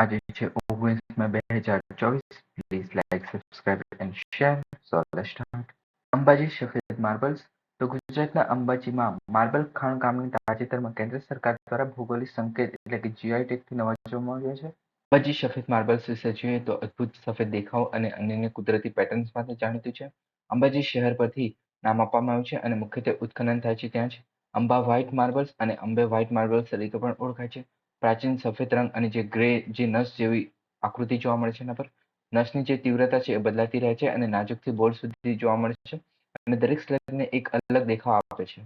આજે છે ઓગણીસ મે બે હજાર ચોવીસ. Please like subscribe and share so start Ambaji સફેદ માર્બલ્સ તો ગુજરાતના અંબાજીમાં માર્બલ ખાણકામની તાજેતરમાં કેન્દ્ર સરકાર દ્વારા ભૌગોલિક સંકેત એટલે કે જીઆઈ ટેગથી નવાજવામાં આવ્યો છે. અંબાજી સફેદ માર્બલ્સ વિશે જોઈએ તો અદ્ભુત સફેદ દેખાવ અને અન્ય કુદરતી પેટર્ન્સ માટે જાણીતું છે. અંબાજી શહેર પરથી નામ આપવામાં આવ્યું છે અને મુખ્યત્વે ઉત્ખનન થાય છે ત્યાં જ. અંબા વ્હાઇટ માર્બલ્સ અને અંબે વ્હાઇટ માર્બલ્સ તરીકે પણ ઓળખાય છે. પ્રાચીન સફેદ રંગ અને જે ગ્રે, જે નસ જેવી આકૃતિ જોવા મળે છે એના પર. નસની જે તીવ્રતા છે એ બદલાતી રહે છે અને નાજુકથી બોલ સુધી જોવા મળે છે અને દરેક સ્લેબને એક અલગ દેખાવ આપે છે.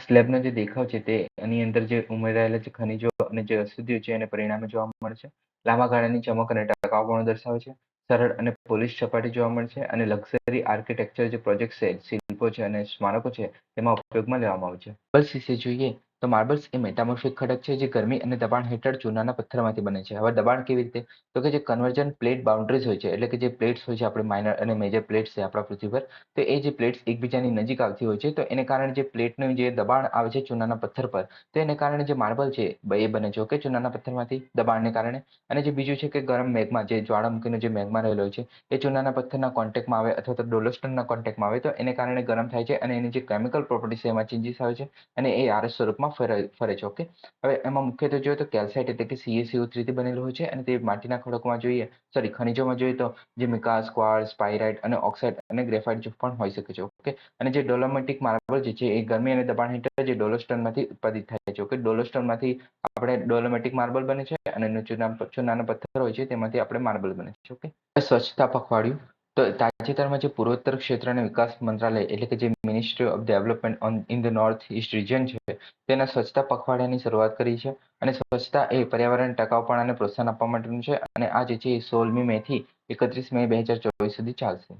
સ્લેબનો જે દેખાવ છે તે એની અંદર જે ઉમેરાયેલા જે ખનિજો અને જે અશુદ્ધિઓ છે એને પરિણામે જોવા મળે છે. લાંબા ગાળાની ચમક અને ટકાઉપણું દર્શાવે છે. સરળ અને પોલીસ સપાટી જોવા મળે છે અને લક્ઝરી આર્કિટેક્ચર જે પ્રોજેક્ટ છે, શિલ્પો છે અને સ્મારકો છે તેમાં ઉપયોગમાં લેવામાં આવે છે. બસ જોઈએ તો માર્બલ્સ એ મેટામોર્ફિક ખડક છે જે ગરમી અને દબાણ હેઠળ ચૂનાના પથ્થરમાંથી બને છે. હવે દબાણ કેવી રીતે? તો કે જે કન્વર્જન પ્લેટ બાઉન્ડ્રીઝ હોય છે, એટલે કે જે પ્લેટ્સ હોય છે આપણે માઇનર અને મેજર પ્લેટ્સ છે આપણા પૃથ્વી પર, તો એ જે પ્લેટ્સ એકબીજાની નજીક આવતી હોય છે, તો એને કારણે જે પ્લેટનું જે દબાણ આવે છે ચૂનાના પથ્થર પર, તો એને કારણે જે માર્બલ છે એ બને છે. ઓકે ચૂનાના પથ્થરમાંથી દબાણને કારણે. અને જે બીજું છે કે ગરમ મેઘમાં જે જ્વાળામુખીનો જે મેઘમાં રહેલો છે, એ ચૂનાના પથ્થરના કોન્ટેક્ટમાં આવે અથવા તો ડોલોસ્ટનના કોન્ટેક્ટમાં આવે, તો એને કારણે ગરમ થાય છે અને એની જે કેમિકલ પ્રોપર્ટી છે એમાં ચેન્જીસ આવે છે અને એ આરસ સ્વરૂપમાં ફરે ફરે છે ઓકે હવે એમાં મુખ્યત્વે જોઈએ તો કેલ્સાઇટ એટલે કે સીએસીઓ થ્રીથી બનેલું હોય છે અને તે માટીના ખડકોમાં જોઈએ સોરી ખનિજોમાં જોઈએ તો જે મિકાસ ક્વાર્સ સ્પાઇરાઇટ અને ઓક્સાઇડ અને ગ્રેફાઇટ પણ હોઈ શકે છે ઓકે અને જે ડોલોમેટિક માર્બલ જે છે એ ગરમી અને દબાણ હેઠળ જે ડોલોસ્ટોનમાંથી ઉત્પાદિત થાય છે ઓકે ડોલોસ્ટોનમાંથી આપણે ડોલોમેટિક માર્બલ બને છે અને ચૂના ચૂનાના પથ્થર હોય છે તેમાંથી આપણે માર્બલ બને છે ઓકે સ્વચ્છતા પખવાડિયું તો તાજેતરમાં જે પૂર્વોત્તર ક્ષેત્ર અને વિકાસ મંત્રાલય એટલે કે જે ministry of development on in the north east region છે, તેના સ્વચ્છતા પખવાડિયાની શરૂઆત કરી છે અને સ્વચ્છતા એ પર્યાવરણ ટકાઉપણાને પ્રોત્સાહન આપવા માટેનું છે અને આ જે છે એ સોળમી મે થી એકત્રીસ મે બે હજાર ચોવીસ સુધી ચાલશે.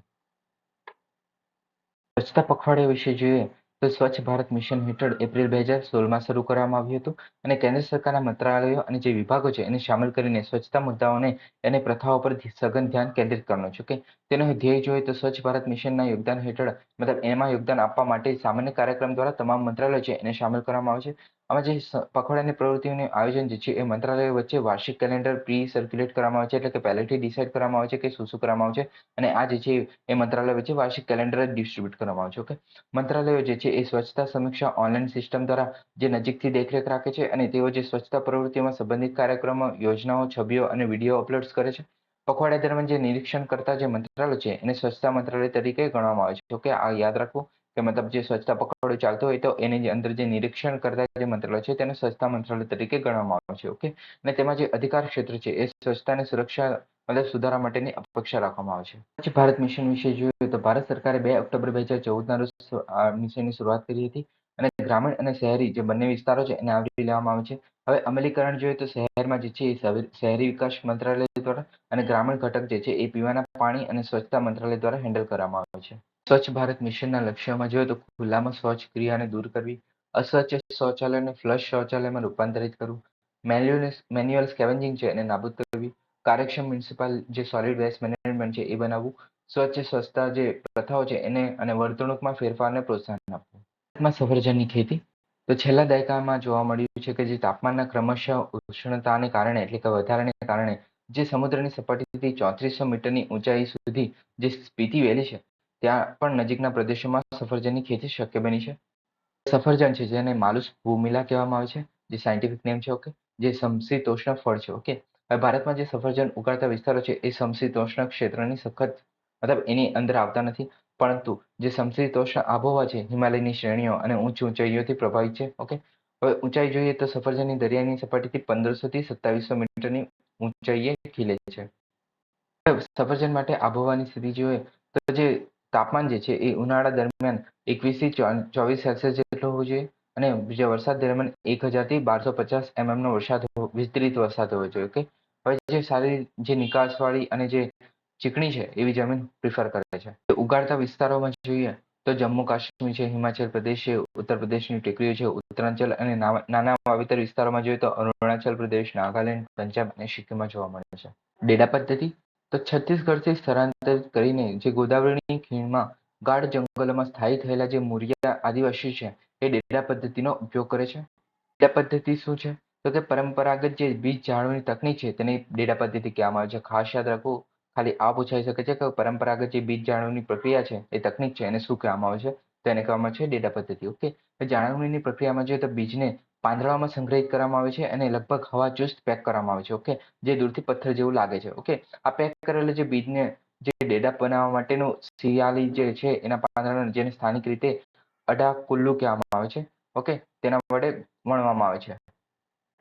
સ્વચ્છતા પખવાડિયા વિશે જોઈએ તો સ્વચ્છ ભારત મિશન હેઠળ એપ્રિલ બે હજાર સોળમાં શરૂ કરવામાં આવ્યું હતું અને કેન્દ્ર સરકારના મંત્રાલયો અને જે વિભાગો છે એને સામેલ કરીને સ્વચ્છતા મુદ્દાઓને અને પ્રથાઓ પર સઘન ધ્યાન કેન્દ્રિત કરવાનું છે. કે તેનો ધ્યેય જોઈએ તો સ્વચ્છ ભારત મિશનના યોગદાન હેઠળ, મતલબ એમાં યોગદાન આપવા માટે સામાન્ય કાર્યક્રમ દ્વારા તમામ મંત્રાલયો છે એને સામેલ કરવામાં આવે છે. આમાં જે પખવાડિયાની પ્રવૃત્તિઓનું આયોજન જે છે એ મંત્રાલય વચ્ચે વાર્ષિક કેલેન્ડર પ્રી સર્ક્યુલેટ કરવામાં આવે છે, એટલે કે પહેલેથી ડિસાઇડ કરવામાં આવે છે કે શું શું કરવામાં આવે છે અને આ જે છે એ મંત્રાલય વચ્ચે વાર્ષિક કેલેન્ડર ડિસ્ટ્રીબ્યુટ કરવામાં આવે છે ઓકે મંત્રાલયો જે છે એ સ્વચ્છતા સમીક્ષા ઓનલાઈન સિસ્ટમ દ્વારા જે નજીકથી દેખરેખ રાખે છે અને તેઓ જે સ્વચ્છતા પ્રવૃત્તિઓમાં સંબંધિત કાર્યક્રમો, યોજનાઓ, છબીઓ અને વીડિયો અપલોડ્સ કરે છે. પખવાડિયા દરમિયાન જે નિરીક્ષણ કરતા જે મંત્રાલય છે એને સ્વચ્છતા મંત્રાલય તરીકે ગણવામાં આવે છે ઓકે આ યાદ રાખવું કે મતલબ જે સ્વચ્છતા પખવાડિયું ચાલતો હોય તો એની અંદર જે નિરીક્ષણ કરતા જે મંત્રાલય છે તેને સ્વચ્છતા મંત્રાલય તરીકે ગણવામાં આવે છે, ઓકે? અને તેમાં જે અધિકાર ક્ષેત્ર છે એ સ્વચ્છતા અને સુરક્ષા મતલબ સુધારા માટેની અપેક્ષા રાખવામાં આવે છે. પછી ભારત મિશન વિશે જોઈએ તો ભારત સરકારે બે ઓક્ટોબર બે હજાર ચૌદના રોજ આ મિશનની શરૂઆત કરી હતી અને ગ્રામીણ અને શહેરી જે બંને વિસ્તારો છે એને આવરી લેવામાં આવે છે. હવે અમલીકરણ જોઈએ તો શહેરમાં જે છે એ શહેરી વિકાસ મંત્રાલય દ્વારા અને ગ્રામીણ ઘટક જે છે એ પીવાના પાણી અને સ્વચ્છતા મંત્રાલય દ્વારા હેન્ડલ કરવામાં આવે છે. સ્વચ્છ ભારત મિશનના લક્ષ્યોમાં જોઈએ તો ખુલ્લામાં શૌચ ક્રિયાને દૂર કરવી, અસ્વચ્છ શૌચાલયને ફ્લશ શૌચાલયમાં રૂપાંતરિત કરવું મેન્યુઅલ મેન્યુઅલ સ્કેવેન્જિંગ છે એને નાબૂદ કરવી, કાર્યક્ષમ મ્યુનિસિપલ જે સોલિડ વેસ્ટ મેનેજમેન્ટ છે એ બનાવવું, સ્વચ્છ, સ્વચ્છતા જે પ્રથાઓ છે એને અને વર્તણૂકમાં ફેરફારને પ્રોત્સાહન આપવું. ભારતમાં સફરજનની ખેતી, તો છેલ્લા દાયકામાં જોવા મળ્યું છે કે જે તાપમાનના ક્રમશઃ ઉષ્ણતાને કારણે એટલે કે વધારાને કારણે જે સમુદ્રની સપાટીથી ચોત્રીસો મીટરની ઊંચાઈ સુધી જે સ્પીતિ વેલી છે ત્યાં પણ નજીકના પ્રદેશોમાં સફરજનની ખેતી શક્ય બની છે. સફરજન છે જેને માલુસ ભૂમિલા કહેવામાં આવે છે, જે સાયન્ટિફિક નેમ છે ઓકે જે સમશીતોષ્ણ ફળ છે ઓકે હવે ભારતમાં જે સફરજન ઉગાડતા વિસ્તારો છે, એ સમશીતોષ્ણ ક્ષેત્રની સખત, મતલબ એની અંદર આવતા નથી. પરંતુ જે સમશીતોષ્ણ આબોહવા છે, હિમાલયની શ્રેણીઓ અને ઊંચ ઊંચાઈઓથી પ્રભાવિત છે ઓકે હવે ઊંચાઈ જોઈએ તો સફરજનની દરિયાની સપાટીથી પંદરસો થી સત્તાવીસો મીટરની ઊંચાઈએ ખીલે છે. સફરજન માટે આબોહવાની સ્થિતિ જોઈએ તો જે તાપમાન જે છે એ ઉનાળા દરમિયાન એકવીસથી ચોવીસ સેલ્સિયસ જેટલો હોવું જોઈએ અને બીજા વરસાદ દરમિયાન એક હજારથી બારસો પચાસ એમએમનો વરસાદ વિસ્તરિત વરસાદ હોવો જોઈએ, ઓકે? હવે જે સારી જે નિકાસવાળી અને જે ચીકણી છે એવી જમીન પ્રિફર કરે છે. ઉગાડતા વિસ્તારોમાં જોઈએ તો જમ્મુ કાશ્મીર છે, હિમાચલ પ્રદેશ છે, ઉત્તર પ્રદેશની ટેકરીઓ છે, ઉત્તરાંચલ અને નાના વાવેતર વિસ્તારોમાં જોઈએ તો અરુણાચલ પ્રદેશ, નાગાલેન્ડ, પંજાબ અને સિક્કિમમાં જોવા મળે છે. ડેડા પદ્ધતિ તો છત્તીસગઢથી સ્થળાંતરિત કરીને જે ગોદાવરીની ખીણમાં ગાઢ જંગલોમાં સ્થાયી થયેલા જે મુરિયા આદિવાસી છે, એ ડેડા પદ્ધતિનો ઉપયોગ કરે છે. ડેડા પદ્ધતિ શું છે? તો કે પરંપરાગત જે બીજ જાળવણી તકનીક છે, તેની ડેટા પદ્ધતિ કહેવામાં આવે છે. ખાસ યાદ રાખવું ખાલી આ પૂછાઈ શકે છે કે પરંપરાગત જે બીજ જાળવણી પ્રક્રિયા છે, એ તકનીક છે, એને શું કહેવામાં આવે છે? તો એને કહેવામાં છે ડેટા પદ્ધતિ. ઓકે જાળવણીની પ્રક્રિયામાં જોઈએ તો બીજને પાંદડામાં સંગ્રહિત કરવામાં આવે છે અને લગભગ હવા ચુસ્ત પેક કરવામાં આવે છે. ઓકે જે દૂરથી પથ્થર જેવું લાગે છે. ઓકે આ પેક કરેલા જે બીજને જે ડેટા બનાવવા માટેનું શિયાળી જે છે એના પાંદડા જેને સ્થાનિક રીતે અડા કુલ્લુ કહેવામાં આવે છે. ઓકે તેના વડે વણવામાં આવે છે.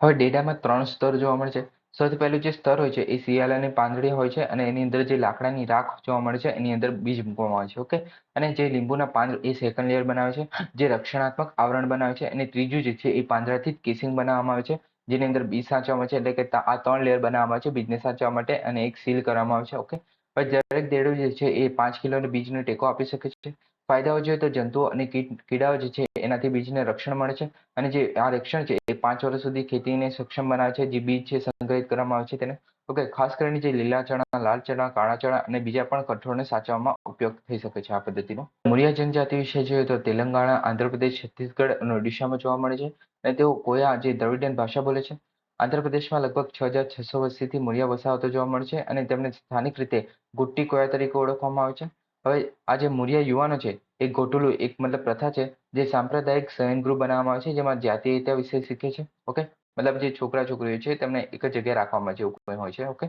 હવે ડેટામાં ત્રણ સ્તર જોવા મળે છે. સૌથી પહેલું જે સ્તર હોય છે એ શિયાળાની પાંદડી હોય છે અને એની અંદર જે લાકડાની રાખ જોવા મળે છે એની અંદર બીજ મૂકવામાં આવે છે, ઓકે? અને જે લીંબુના પાંદ એ સેકન્ડ લેયર બનાવે છે, જે રક્ષણાત્મક આવરણ બનાવે છે અને ત્રીજું જે છે એ પાંદડાથી કેસિંગ બનાવવામાં આવે છે, જેની અંદર બીજ સાચવવામાં છે એટલે કે આ ત્રણ લેયર બનાવવામાં આવે છે બીજને સાચવવા માટે અને એક સીલ કરવામાં આવે છે, ઓકે? હવે દરેક દેડો જે છે એ પાંચ કિલો બીજનો ટેકો આપી શકે છે ફાયદાઓ જોઈએ તો જંતુઓ અને કીડાઓ જે છે, એનાથી બીજને રક્ષણ મળે છે. અને જે આ રક્ષણ છે, એ પાંચ વર્ષ સુધી ખેતીને સક્ષમ બનાવે છે. જે બીજ છે, સંગ્રહિત કરવામાં આવે છે તેને. ઓકે, ખાસ કરીને જે લીલા ચણા, લાલ ચણા, કાળા ચણા અને બીજા પણ કઠોળને સાચવવામાં ઉપયોગ થઈ શકે છે આ પદ્ધતિનો. મુરિયા જનજાતિ વિશે જોઈએ તો તેલંગાણા, આંધ્રપ્રદેશ, છત્તીસગઢ અને ઓડિશામાં જોવા મળે છે. અને તેઓ કોયા જે દ્રવિડિયન ભાષા બોલે છે. આંધ્રપ્રદેશમાં લગભગ છ હજાર છસો વર્ષથી મુરિયા વસાહતો જોવા મળે છે અને તેમને સ્થાનિક રીતે ગુટ્ટી કોયા તરીકે ઓળખવામાં આવે છે. હવે આ જે મુરિયા યુવાનો છે, એ ગોટુલું એક મતલબ પ્રથા છે, જે સાંપ્રદાયિક શયન બનાવવામાં આવે છે, જેમાં જાતીયતા વિશે શીખે છે ઓકે મતલબ જે છોકરા છોકરીઓ છે, તેમને એક જ જગ્યાએ રાખવામાં જેવું કોઈ હોય છે ઓકે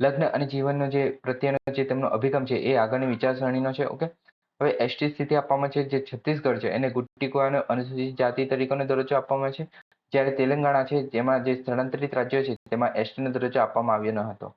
લગ્ન અને જીવનનો જે પ્રત્યેનો જે તેમનો અભિગમ છે, એ આગળની વિચારસરણીનો છે ઓકે હવે એસટી સ્થિતિ આપવામાં છે, જે છત્તીસગઢ છે, એને ગુટ્ટી કોયાનો અનુસૂચિત જાતિ તરીકેનો દરજ્જો આપવામાં છે, જ્યારે તેલંગાણા છે, જેમાં જે સ્થળાંતરિત રાજ્યો છે, તેમાં એસટીનો દરજ્જો આપવામાં આવ્યો ન હતો.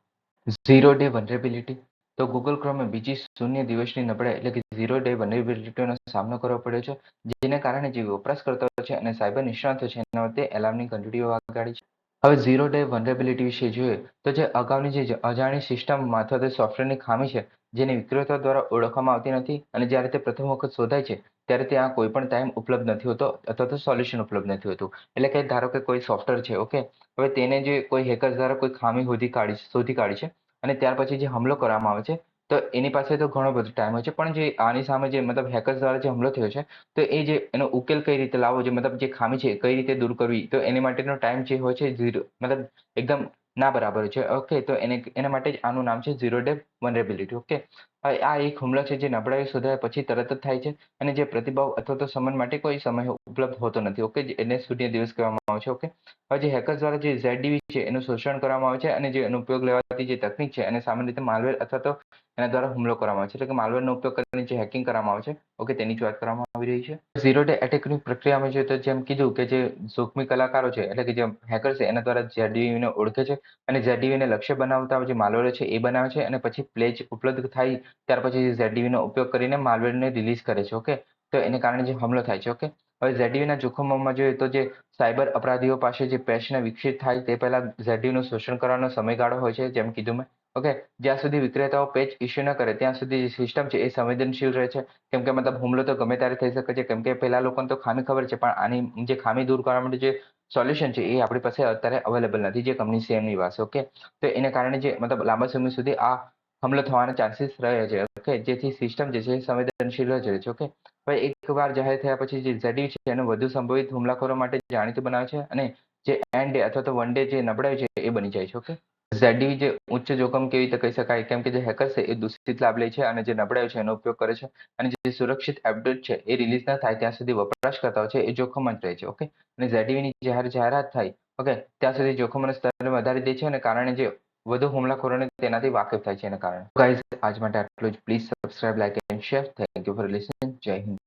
ઝીરો ડે વનરેબિલિટી તો ગૂગલ ક્રોમે બીજી શૂન્ય દિવસની નબળાઈ એટલે કે ઝીરો ડે વનેબિલિટીનો સામનો કરવો પડ્યો છે, જેને કારણે જે વપરાશકર્તાઓ છે અને સાયબર નિષ્ણાતો છે, એના વખતે એલાર્મની ઘંટડીઓ વગાડી છે. હવે ઝીરો ડે વનરેબિલિટી વિશે જોઈએ, તો જે અગાઉની જે અજાણી સિસ્ટમ અથવા તો સોફ્ટવેરની ખામી છે, જેને વિક્રેતા દ્વારા ઓળખવામાં આવતી નથી અને જ્યારે તે પ્રથમ વખત શોધાય છે, ત્યારે ત્યાં કોઈ પણ ટાઈમ ઉપલબ્ધ નથી હોતો અથવા તો સોલ્યુશન ઉપલબ્ધ નથી હોતું. એટલે કે ધારો કે કોઈ સોફ્ટવેર છે ઓકે હવે તેને જે કોઈ હેકર દ્વારા કોઈ ખામી શોધી કાઢી શોધી કાઢી છે અને ત્યાર પછી જે હુમલો કરવામાં આવે છે, તો એની પાસે તો ઘણો બધો ટાઈમ હોય છે. પણ જે આની સામે જે મતલબ હેકર્સ દ્વારા જે હુમલો થયો છે, તો એ જે એનો ઉકેલ કઈ રીતે લાવવો, જે મતલબ જે ખામી છે કઈ રીતે દૂર કરવી, તો એની માટેનો ટાઈમ જે હોય છે ઝીરો, મતલબ એકદમ ના બરાબર છે. ઓકે તો એને, એના માટે જ આનું નામ છે ઝીરો ડે વનરેબિલિટી ઓકે આ એક હુમલો છે જે નબળાઈ શોધાય પછી તરત જ થાય છે અને જે પ્રતિભાવ અથવા તો સમન માટે કોઈ સમય ઉપલબ્ધ હોતો નથી. ઓકે એને શૂન્ય દિવસ કહેવામાં આવે છે. ઓકે હવે જે હેકર્સ દ્વારા જે ઝેડ છે એનું શોષણ કરવામાં આવે છે અને જે એનો ઉપયોગ લેવાતી જે તકનીક છે એને સામાન્ય રીતે માલવેર અથવા તો એના દ્વારા હુમલો કરવામાં આવે છે. એટલે કે માલવેરનો ઉપયોગ કરીને જે હેકિંગ કરવામાં આવે છે ઓકે તેની જ વાત કરવામાં આવી રહી છે. ઝીરો ડે એટેકની પ્રક્રિયામાં જોઈએ તો જેમ કીધું કે જે જોખમી કલાકારો છે, એટલે કે જે હેકર છે, એના દ્વારા ઝેડડીવીને ઓળખે છે અને ઝેડડીવીને લક્ષ્ય બનાવતા જે માલવેર છે એ બનાવે છે અને પછી પ્લેજ ઉપલબ્ધ થાય ત્યાર પછી ઝેડડીવીનો ઉપયોગ કરીને માલવેરને રિલીઝ કરે છે ઓકે તો એને કારણે જે હુમલો થાય છે ઓકે હવે ઝેડડીવીના જોખમોમાં જોઈએ તો જે સાયબર અપરાધીઓ પાસે જે પેશને વિકસિત થાય તે પહેલા ઝેડડીવીનું શોષણ કરવાનો સમયગાળો હોય છે, જેમ કીધું મેં. ઓકે જ્યાં સુધી વિક્રેતાઓ પેચ ઇસ્યુ ન કરે, ત્યાં સુધી જે સિસ્ટમ છે એ સંવેદનશીલ રહે છે. કેમ કે મતલબ હુમલો તો ગમે ત્યારે થઈ શકે છે. કેમ કે પહેલા લોકોને તો ખામી ખબર છે, પણ આની જે ખામી દૂર કરવા માટે જે સોલ્યુશન છે એ આપણી પાસે અત્યારે અવેલેબલ નથી, જે કંપની છે પાસે ઓકે તો એને કારણે જે મતલબ લાંબા સમય સુધી આ હુમલો થવાના ચાન્સીસ રહે છે ઓકે જેથી સિસ્ટમ જે છે સંવેદનશીલ જ રહે છે ઓકે હવે એકવાર જાહેર થયા પછી જે ઝેડી છે, એનું વધુ સંભવિત હુમલાખોરો માટે જાણીતું બનાવે છે અને જે એન્ડ ડે અથવા તો વન ડે જે નબળાઈ છે એ બની જાય છે ઓકે ઝેડી જે ઉચ્ચ જોખમ કેવી રીતે કહી શકાય? કેમ કે જે હેકર છે, એ દૂષિત લાભ લે છે અને જે નબળાઈ છે, એનો ઉપયોગ કરે છે અને જે સુરક્ષિત અપડેટ છે, એ રિલીઝ ના થાય ત્યાં સુધી વપરાશકર્તાઓ છે, એ જોખમ જ રહે છે ઓકે અને ઝેડીવીની જાહેર જાહેરાત થાય ઓકે ત્યાં સુધી જોખમોના સ્તરને વધારી દે છે અને કારણે જે વધુ હુમલાખોરોને તેનાથી વાકેફ થાય છે, એના કારણે. ગાઈઝ આજ માટે આટલું જ. Please subscribe like and share thank you for listening જય હિન્દ